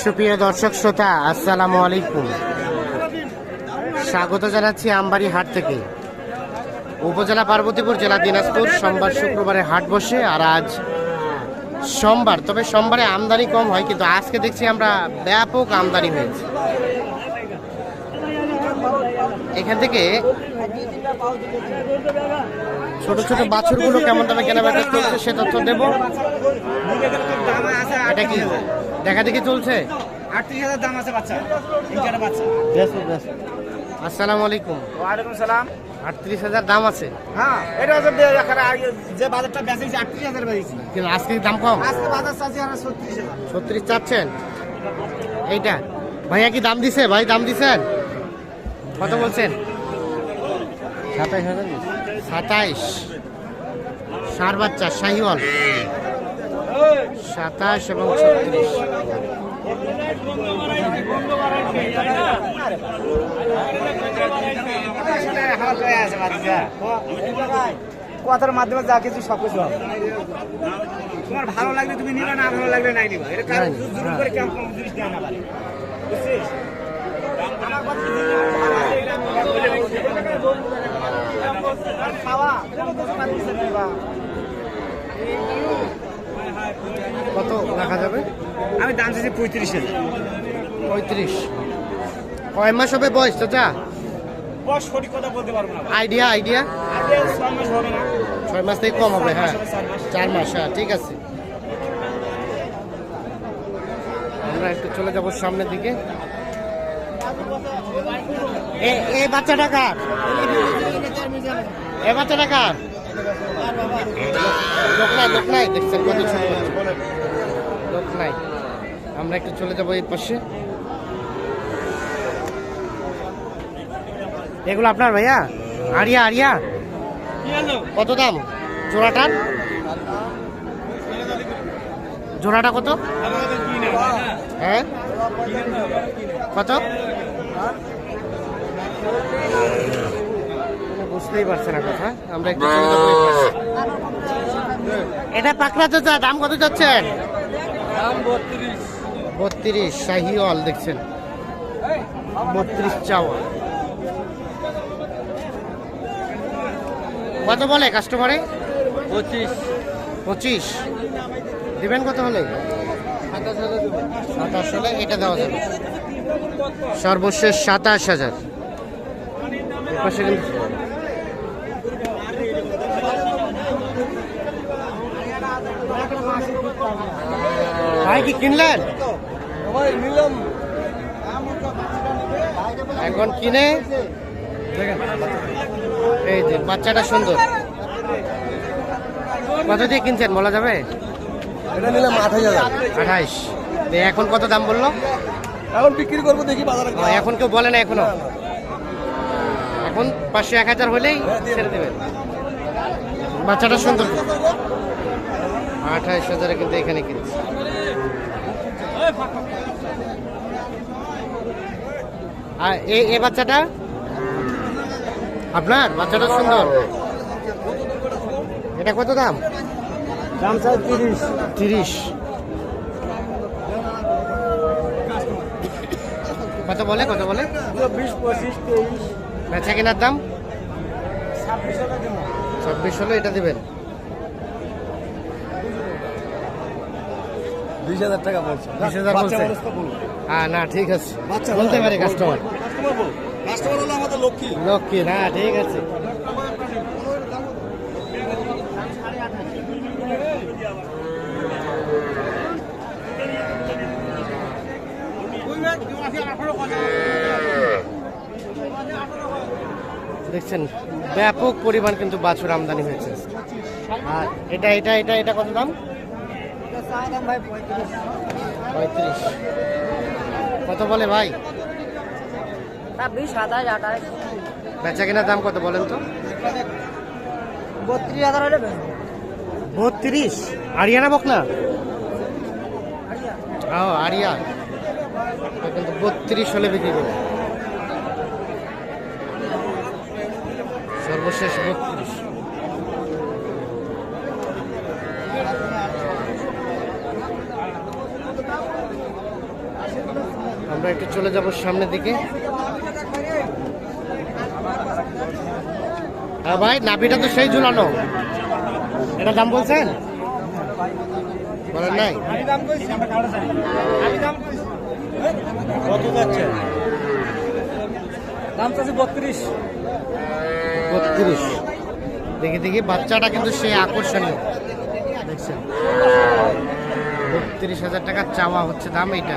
সুপ্রিয় দর্শক শ্রোতা, আসসালামু আলাইকুম। স্বাগত জানাচ্ছি আমবাড়ি হাট থেকে। উপজেলা পার্বতীপুর জেলা দিনাজপুর, সোমবার শুক্রবারে হাট বসে আর আজ সোমবার। তবে সোমবারে আমদানি কম হয়, কিন্তু আজকে দেখছি আমরা ব্যাপক আমদানি হয়েছে। এখান থেকে ছোট ছোট বাছুরগুলো কেমন দামে কেনাবেচা চলছে সে তথ্য দেব। এটা কি? দেখা দেখি চলছে? আটত্রিশ হাজার দাম আছে আসসালামু আলাইকুম। ওয়ালাইকুম সালাম আটত্রিশ হাজার দাম আছে। হ্যাঁ এটা যে বাজারটা আটত্রিশ হাজার কিন্তু আজকে দাম কম? আজকে বাজার ছত্রিশ ছত্রিশ চাচ্ছেন? এইটা। ভাইয়া কি দাম দিছে? ভাই দাম দিছেন? কত বলছেন? সাতাইশ হাজার সাতাইশ। সার বাচ্চা শাহিওয়াল। সাতাশ এবং ছত্রিশ। কথার মাধ্যমে যা কিছু সব কিছু হবে। তোমার ভালো লাগলে তুমি নিবা না ভালো লাগলে নাই নিবা। এটা কারণ জোর। করে কেমন কম জিনিস দেওয়া না পারে বুঝছিস? আমার কথা কত রাখা যাবে? আমি দাম চাইছি পঁয়ত্রিশ হাজার। পঁয়ত্রিশ। কয় মাস হবে বয়স চাচা? বস সঠিক কথা বলতে পারব না। Idea idea? ছয় মাস থেকে কম হবে হ্যাঁ। চার মাস। হ্যাঁ ঠিক আছে। আমরা একটু চলে যাব সামনের দিকে। এ বাচ্চাটা কার? এ বাচ্চাটা কার লোক নাই লোক নাই, দেখছেন কত লোক নাই। আমরা একটু চলে যাব এই পাশে। এগুলো আপনার ভাইয়া? আরিয়া আরিয়া। কত দাম? জোড়াটার জোড়াটা কত? হ্যাঁ? কত? বুঝতেই পারছে না কথা। আমরা একটু পাশে। এটা পাকড়া চাচা দাম কত যাচ্ছেন বত্রিশ শাহিওয়াল দেখছেন। বত্রিশ চাওয়া। কত বলে কাস্টমারে পঁচিশ। পঁচিশ। দিবেন কত হলে? সাতাশ হলে এটা দেওয়া যাবে। সর্বশেষ সাতাশ হাজার। এপাশে কিন্তু ভাই কি কিনলেন? এখন কিনে? এই যে বাচ্চাটা সুন্দর। কত দিয়ে কিনছেন বলা যাবে? এটা নিলাম আঠাশ হাজার। আঠাইশ এখন কত দাম বলল? এখন বিক্রি করব দেখি বাজারে এখন কেউ বলে না এখনও? এখন পাঁচশো এক হাজার হলেই ছেড়ে দেবেন। বাচ্চাটা সুন্দর। আঠাইশ হাজারে কিন্তু এখানে কিনছে। আর এই এই বাচ্চাটা? আপনার? বাচ্চাটা সুন্দর। এটা কত দাম? দাম চাই তিরিশ। তিরিশ। কত বলে কত বলে? বিশ পঁচিশ তেইশ। বেচা কেনার দাম? ছাব্বিশ চব্বিশ হলে এটা দেবেন। বিশ হাজার টাকা বলছে। বিশ হাজার বলছে? হ্যাঁ না ঠিক আছে। বাচ্চা বলতে পারে কাস্টমার কাস্টমার হলো আমাদের লক্ষ্মী। লক্ষ্মী না ঠিক আছে। দেখছেন ব্যাপক পরিমাণ কিন্তু বাছুর আমদানি হয়েছে। আর এটা এটা এটা এটা কত দাম? পঁয়ত্রিশ। কত বলে ভাই? ছাব্বিশ সাতাশ আঠাশ বেচা কেনার দাম কত বলেন তো? বত্রিশ। হাজার। বত্রিশ আরিয়ানা বকনা? ও আরিয়া। কিন্তু বত্রিশ হলে বিক্রি করবে। সর্বশেষ বত্রিশ। আমরা একটু চলে যাব সামনের দিকে। হ্যাঁ ভাই নাভিটা তো সেই ঝুলানো। এটা দাম বলছেন? বলেন নাই? কত যাচ্ছে? দাম চাচ্ছে বত্রিশ। বত্রিশ। দেখি দেখি বাচ্চাটা কিন্তু সেই আকর্ষণীয়। দেখছেন? বত্রিশ হাজার টাকা চাওয়া হচ্ছে দাম এইটা।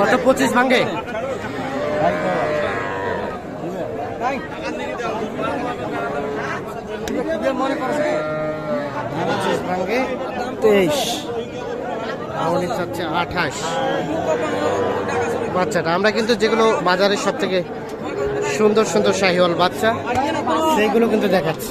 কত? পঁচিশ ভাঙ্গে তেইশ। আঠাশ। বাচ্চাটা, আমরা কিন্তু যেগুলো বাজারের সব থেকে সুন্দর সুন্দর শাহিওয়াল বাচ্চা, সেইগুলো কিন্তু দেখাচ্ছি।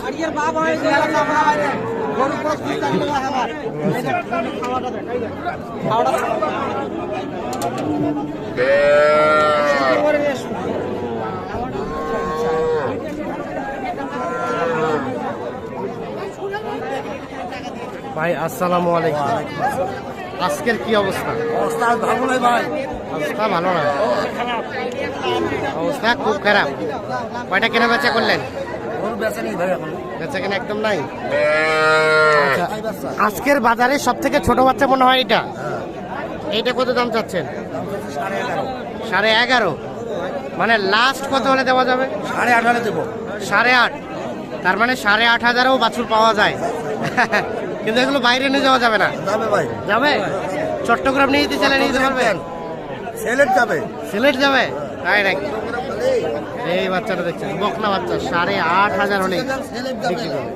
ভাই আসসালামু আলাইকুম। আজকের কি অবস্থা? অবস্থা ভালো নয় ভাই। অবস্থা ভালো না। অবস্থা খুব খারাপ। কয়টা কেনা বেচা করলেন? বেচা নেই ভাই এখন। বেচা কেনা একদম নাই? আচ্ছা আজকের বাজারে সব থেকে ছোট বাচ্চা মনে হয় এটা? এটা কত দাম চাচ্ছেন? সাড়ে এগারো। সাড়ে এগারো? মানে লাস্ট কত হলে দেওয়া যাবে? সাড়ে আঠারো দেবো। সাড়ে আট? তার মানে সাড়ে আট হাজারেও বাছুর পাওয়া যায়। কিন্তু এগুলো বাইরে নিয়ে যাওয়া যাবে না। যাবে ভাই। যাবে? চট্টগ্রাম নিয়ে যেতে চাইলে নিয়ে যেতে পারবেন সিলেট যাবে। সিলেট যাবে? তাই নাকি? এই বাচ্চাটা দেখছেন বকনা বাচ্চা সাড়ে আট হাজার হলে বিক্রি করবে।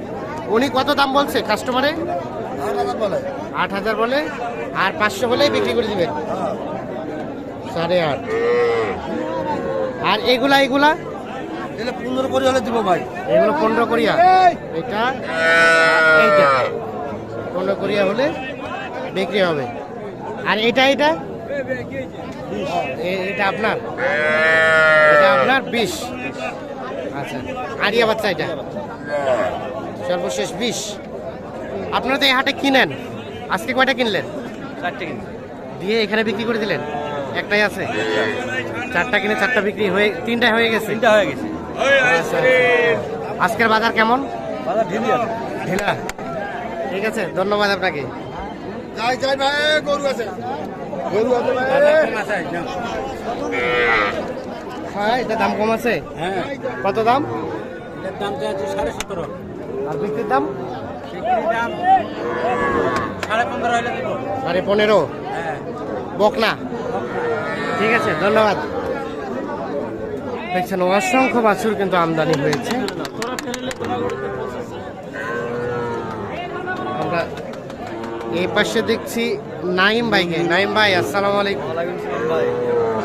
উনি কত দাম বলছে কাস্টমারে আট হাজার বলে আর পাঁচশো হলেই বিক্রি করে দিবেন। সাড়ে আট। আর এগুলা এগুলা? পনেরো করে হলে দিব ভাই। এগুলো পনেরো করিয়া এটা? এইটা। পনেরো করিয়া হলে বিক্রি হবে। আর এটা এটা? এটা আপনার? এটা আপনার বিশ। আচ্ছা আরিয়া বাচ্চা এটা? সর্বশেষ বিশ। আপনারা তো এই হাটে কিনেন। আজকে কয়টা কিনলেন? চারটে কিন্তু দিয়ে এখানে বিক্রি করে দিলেন? একটাই আছে? চারটা কিনে চারটা বিক্রি হয়ে তিনটা হয়ে গেছে? তিনটা হয়ে গেছে। আচ্ছা। আজকের বাজার কেমন? বাজার ঢিলি আছে। ঢিলা। ঠিক আছে ধন্যবাদ আপনাকে। যাই যাই ভাই গরু আছে। হ্যাঁ এটা দাম কম আছে? হ্যাঁ। কত দাম? সাড়ে সতেরো। আর বিক্রির দাম? দাম সাড়ে পনেরো হলে দেবো। সাড়ে পনেরো? হ্যাঁ। বকনা? ঠিক আছে ধন্যবাদ। দেখছেন অসংখ্য বাছুর কিন্তু আমদানি হয়েছে। এই পাশে দেখছি নাইম ভাইকে। নাইম ভাই আসসালামু আলাইকুম।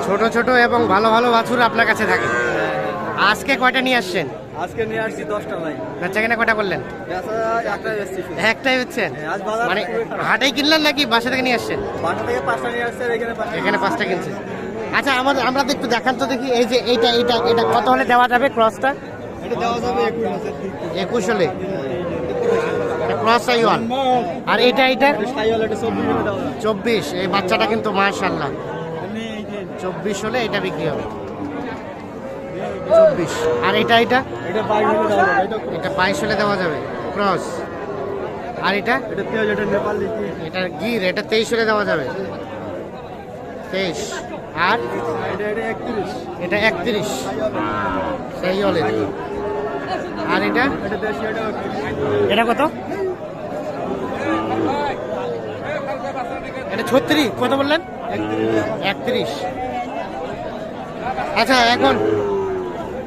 ছোট ছোট এবং ভালো ভালো বাছুর আপনার কাছে থাকে। আজকে কয়টা নিয়ে আসছেন? আজকে নিয়ে আসছি দশটা ভাই। বেচা কিনা কয়টা করলেন? একটাই হচ্ছেন হ্যাঁ, মানে খুবই কিনলেন নাকি বাসা থেকে নিয়ে আসছেন? বাসা থেকে পাঁচটা নিয়ে আসছে এখানে পাঁচটা। আচ্ছা আমাদের আমরা একটু দেখান তো দেখি এই যে এইটা এইটা এটা কত হলে দেওয়া যাবে ক্রসটা? এটা দেওয়া যাবে একুশ হলে? ক্রস সাইওয়াল আর এটা এটা চব্বিশ। এই বাচ্চাটা কিন্তু মাশাল্লাহ এমনি চব্বিশ হলে এটা বিক্রি হবে। চব্বিশ। আর এটা এটা? এটা বাইশ হলে দেওয়া যাবে। ক্রস। আর এটা? এটা গির, এটা তেইশ হলে দেওয়া যাবে। তেইশ। আর? এটা একত্রিশ। সেই হলে। আর এটা? এটা কত? এটা ছত্রিশ কত বললেন? একত্রিশ। আচ্ছা এখন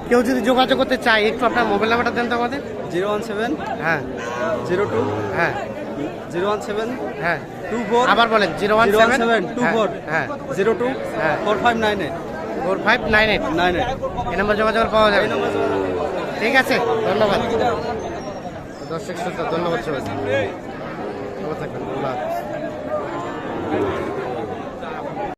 কেউ যদি যোগাযোগ করতে চায় একটু আপনার মোবাইল নাম্বারটা দেন তো আমাদের। জিরো ওয়ান সেভেন হ্যাঁ। জিরো টু হ্যাঁ। জিরো ওয়ান সেভেন হ্যাঁ। টু ফোর আবার বলেন zero one seven two four হ্যাঁ জিরো টু হ্যাঁ। Four five nine eight. Four five nine eight. Nine eight. এই নম্বর যোগাযোগ পাওয়া যাবে। ঠিক আছে ধন্যবাদ। দর্শক শ্রোতা ধন্যবাদ সবাই থাকবেন Thank you.